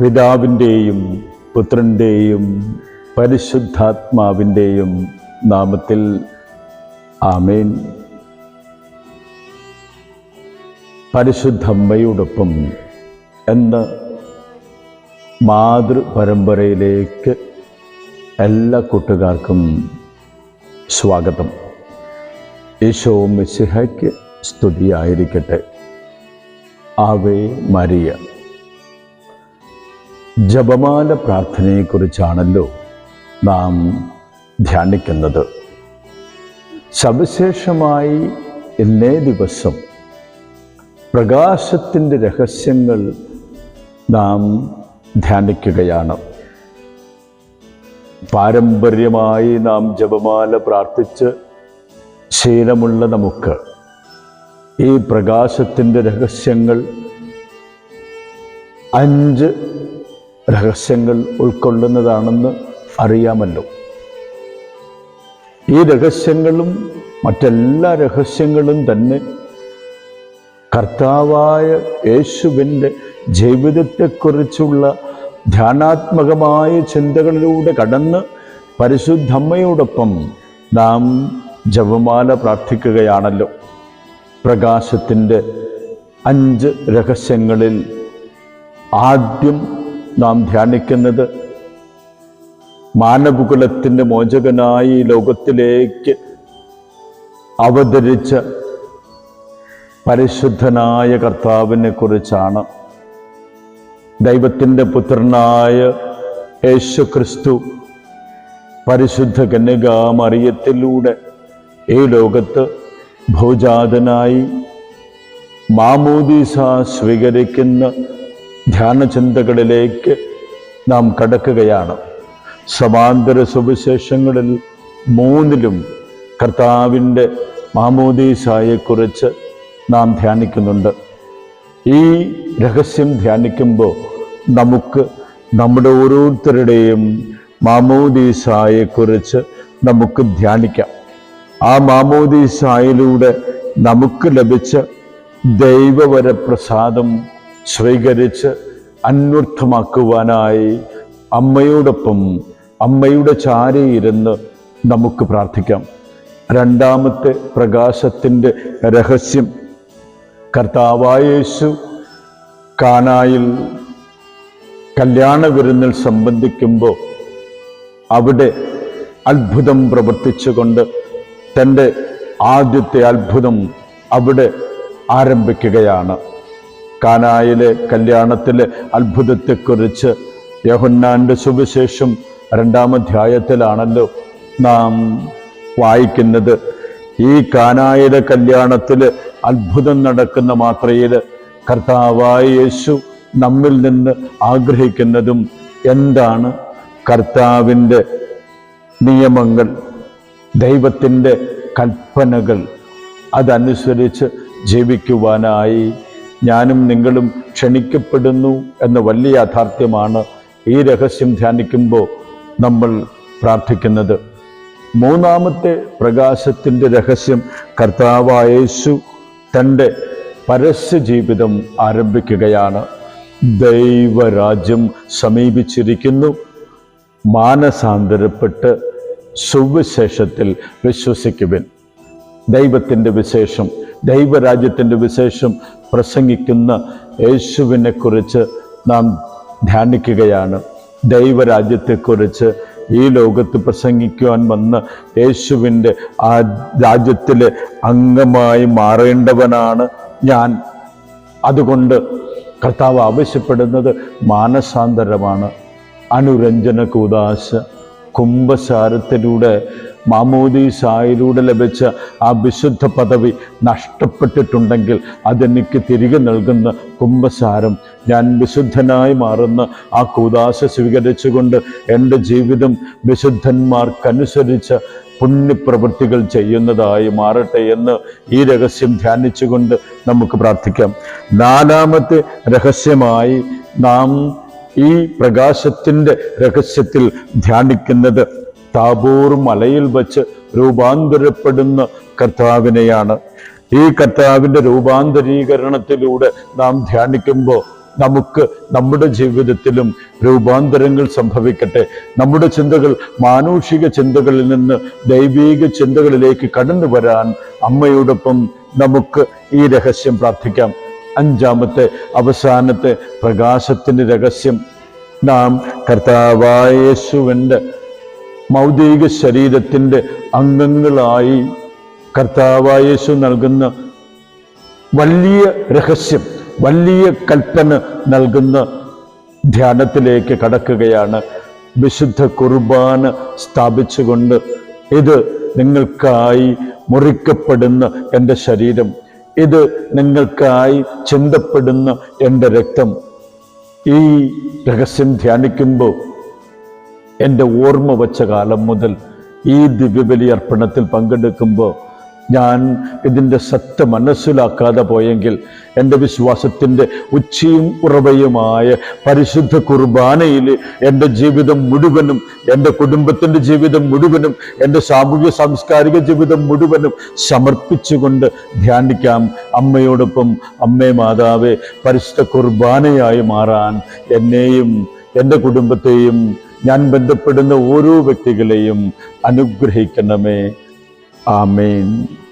പിതാവിന്റെയും പുത്രന്റെയും പരിശുദ്ധാത്മാവിന്റെയും നാമത്തിൽ ആമേൻ. പരിശുദ്ധമ്മയോടൊപ്പം എന്ന മാതൃപരമ്പരയിലേക്ക് എല്ലാ കൂട്ടുകാർക്കും സ്വാഗതം. ഈശോ മിസിഹയ്ക്ക് സ്തുതിയായിരിക്കട്ടെ. ആവേ മരിയ. ജപമാല പ്രാർത്ഥനയെക്കുറിച്ചാണല്ലോ നാം ധ്യാനിക്കുന്നത്. സവിശേഷമായി ഇന്നേ ദിവസം പ്രകാശത്തിന്റെ രഹസ്യങ്ങൾ നാം ധ്യാനിക്കുകയാണ്. പാരമ്പര്യമായി നാം ജപമാല പ്രാർത്ഥിച്ച് ശീലമുള്ള നമുക്ക് ഈ പ്രകാശത്തിന്റെ രഹസ്യങ്ങൾ അഞ്ച് രഹസ്യങ്ങൾ ഉൾക്കൊള്ളുന്നതാണെന്ന് അറിയാമല്ലോ. ഈ രഹസ്യങ്ങളും മറ്റെല്ലാ രഹസ്യങ്ങളും തന്നെ കർത്താവായ യേശുവിന്റെ ജീവിതത്തെക്കുറിച്ചുള്ള ധ്യാനാത്മകമായ ചിന്തകളിലൂടെ കടന്ന് പരിശുദ്ധമ്മയോടൊപ്പം നാം ജപമാല പ്രാർത്ഥിക്കുകയാണല്ലോ. പ്രകാശത്തിന്റെ അഞ്ച് രഹസ്യങ്ങളിൽ ആദ്യം നാം ധ്യാനിക്കുന്നത് മാനവകുലത്തിന്റെ മോചകനായി ലോകത്തിലേക്ക് അവതരിച്ച പരിശുദ്ധനായ കർത്താവിനെ കുറിച്ചാണ്. ദൈവത്തിന്റെ പുത്രനായ യേശു ക്രിസ്തു പരിശുദ്ധ കന്യകാമറിയത്തിലൂടെ ഈ ലോകത്ത് ഭൂജാതനായി മാമോദീസ സ്വീകരിക്കുന്ന ധ്യാനചിന്തകളിലേക്ക് നാം കടക്കുകയാണ്. സമാന്തര സുവിശേഷങ്ങളിൽ മൂന്നിലും കർത്താവിന്റെ മാമോദീസായെക്കുറിച്ച് നാം ധ്യാനിക്കുന്നുണ്ട്. ഈ രഹസ്യം ധ്യാനിക്കുമ്പോൾ നമുക്ക് നമ്മുടെ ഓരോരുത്തരുടെയും മാമോദീസായെക്കുറിച്ച് നമുക്ക് ധ്യാനിക്കാം. ആ മാമോദീസായിലൂടെ നമുക്ക് ലഭിച്ച ദൈവവരപ്രസാദം സ്വീകരിച്ച് അന്വർത്ഥമാക്കുവാനായി അമ്മയോടൊപ്പം അമ്മയുടെ ചാരയിരുന്ന് നമുക്ക് പ്രാർത്ഥിക്കാം. രണ്ടാമത്തെ പ്രകാശത്തിന്റെ രഹസ്യം. കർത്താവായേശു കാനായിൽ കല്യാണ വിരുന്നിൽ സംബന്ധിക്കുമ്പോൾ അവിടെ അത്ഭുതം പ്രവർത്തിച്ചുകൊണ്ട് തന്റെ ആദ്യത്തെ അത്ഭുതം അവിടെ ആരംഭിക്കുകയാണ്. കാനായിലെ കല്യാണത്തിലെ അത്ഭുതത്തെക്കുറിച്ച് യഹുന്നാന്റെ സുവിശേഷം രണ്ടാം അധ്യായത്തിലാണല്ലോ നാം വായിക്കുന്നത്. ഈ കാനായിലെ കല്യാണത്തിൽ അത്ഭുതം നടക്കുന്ന മാത്രയിൽ കർത്താവായ യേശു നമ്മിൽ നിന്ന് ആഗ്രഹിക്കുന്നതും എന്താണ്? കർത്താവിന്റെ നിയമങ്ങൾ ദൈവത്തിന്റെ കൽപ്പനകൾ അതനുസരിച്ച് ജീവിക്കുവാനായി ഞാനും നിങ്ങളും ക്ഷണിക്കപ്പെടുന്നു എന്ന വലിയ യാഥാർത്ഥ്യമാണ് ഈ രഹസ്യം ധ്യാനിക്കുമ്പോൾ നമ്മൾ പ്രാർത്ഥിക്കുന്നത്. മൂന്നാമത്തെ പ്രകാശത്തിന്റെ രഹസ്യം കർത്താവായേശു തന്റെ പരസ്യ ജീവിതം ആരംഭിക്കുകയാണ്. ദൈവരാജ്യം സമീപിച്ചിരിക്കുന്നു. മാനസാന്തരപ്പെട്ട് സുവിശേഷത്തിൽ വിശ്വസിക്കുവിൻ. ദൈവത്തിന്റെ വിശേഷം ദൈവരാജ്യത്തിന്റെ വിശേഷം പ്രസംഗിക്കുന്ന യേശുവിനെക്കുറിച്ച് നാം ധ്യാനിക്കുകയാണ്. ദൈവരാജ്യത്തെക്കുറിച്ച് ഈ ലോകത്ത് പ്രസംഗിക്കുവാൻ വന്ന യേശുവിന്റെ ആ രാജ്യത്തിലെ അംഗമായി മാറേണ്ടവനാണ് ഞാൻ. അതുകൊണ്ട് കർത്താവ് ആവശ്യപ്പെടുന്നത് മാനസാന്തരമാണ്. അനുരഞ്ജന കൂതാശ കുംഭസാരത്തിലൂടെ മാമോദീസായിലൂടെ ലഭിച്ച ആ വിശുദ്ധ പദവി നഷ്ടപ്പെട്ടിട്ടുണ്ടെങ്കിൽ അതെനിക്ക് തിരികെ നൽകുന്ന കുംഭസാരം. ഞാൻ വിശുദ്ധനായി മാറുന്ന ആ കൂതാശ സ്വീകരിച്ചുകൊണ്ട് എന്റെ ജീവിതം വിശുദ്ധന്മാർക്കനുസരിച്ച് പുണ്യപ്രവൃത്തികൾ ചെയ്യുന്നതായി മാറട്ടെ എന്ന് ഈ രഹസ്യം ധ്യാനിച്ചുകൊണ്ട് നമുക്ക് പ്രാർത്ഥിക്കാം. നാലാമത്തെ രഹസ്യമായി നാം ഈ പ്രകാശത്തിന്റെ രഹസ്യത്തിൽ ധ്യാനിക്കുന്നത് താബോർ മലയിൽ വച്ച് രൂപാന്തരപ്പെടുന്ന കർത്താവിനെയാണ്. ഈ കർത്താവിന്റെ രൂപാന്തരീകരണത്തിലൂടെ നാം ധ്യാനിക്കുമ്പോൾ നമുക്ക് നമ്മുടെ ജീവിതത്തിലും രൂപാന്തരങ്ങൾ സംഭവിക്കട്ടെ. നമ്മുടെ ചിന്തകൾ മാനുഷിക ചിന്തകളിൽ നിന്ന് ദൈവീക ചിന്തകളിലേക്ക് കടന്നു വരാൻ അമ്മയോടൊപ്പം നമുക്ക് ഈ രഹസ്യം പ്രാർത്ഥിക്കാം. അഞ്ചാമത്തെ അവസാനത്തെ പ്രകാശത്തിന്റെ രഹസ്യം. നാം കർത്താവായ യേശുവിന്റെ മൗതിക ശരീരത്തിന്റെ അംഗങ്ങളായി കർത്താവായേശു നൽകുന്ന വലിയ രഹസ്യം വലിയ കൽപ്പന നൽകുന്ന ധ്യാനത്തിലേക്ക് കടക്കുകയാണ്. വിശുദ്ധ കുർബാന സ്ഥാപിച്ചുകൊണ്ട് ഇത് നിങ്ങൾക്കായി മുറിക്കപ്പെടുന്ന എന്റെ ശരീരം ഇത് നിങ്ങൾക്കായി ചിന്തപ്പെടുന്ന എന്റെ രക്തം. ഈ രഹസ്യം ധ്യാനിക്കുമ്പോൾ എന്റെ ഓർമ്മ വച്ച കാലം മുതൽ ഈ ദിവ്യബലി അർപ്പണത്തിൽ പങ്കെടുക്കുമ്പോൾ ഞാൻ ഇതിന്റെ സത്യം മനസ്സിലാക്കാതെ പോയെങ്കിൽ എന്റെ വിശ്വാസത്തിന്റെ ഉച്ചയും ഉറവയുമായ പരിശുദ്ധ കുർബാനയിൽ എന്റെ ജീവിതം മുഴുവനും എന്റെ കുടുംബത്തിന്റെ ജീവിതം മുഴുവനും എന്റെ സാമൂഹ്യ സാംസ്കാരിക ജീവിതം മുഴുവനും സമർപ്പിച്ചുകൊണ്ട് ധ്യാനിക്കാം. അമ്മയോടൊപ്പം അമ്മേ മാതാവേ പരിശുദ്ധ കുർബാനയായി മാറാൻ എന്നെയും എന്റെ കുടുംബത്തെയും ഞാൻ ബന്ധപ്പെടുന്ന ഓരോ വ്യക്തികളെയും അനുഗ്രഹിക്കണമേ ആമേൻ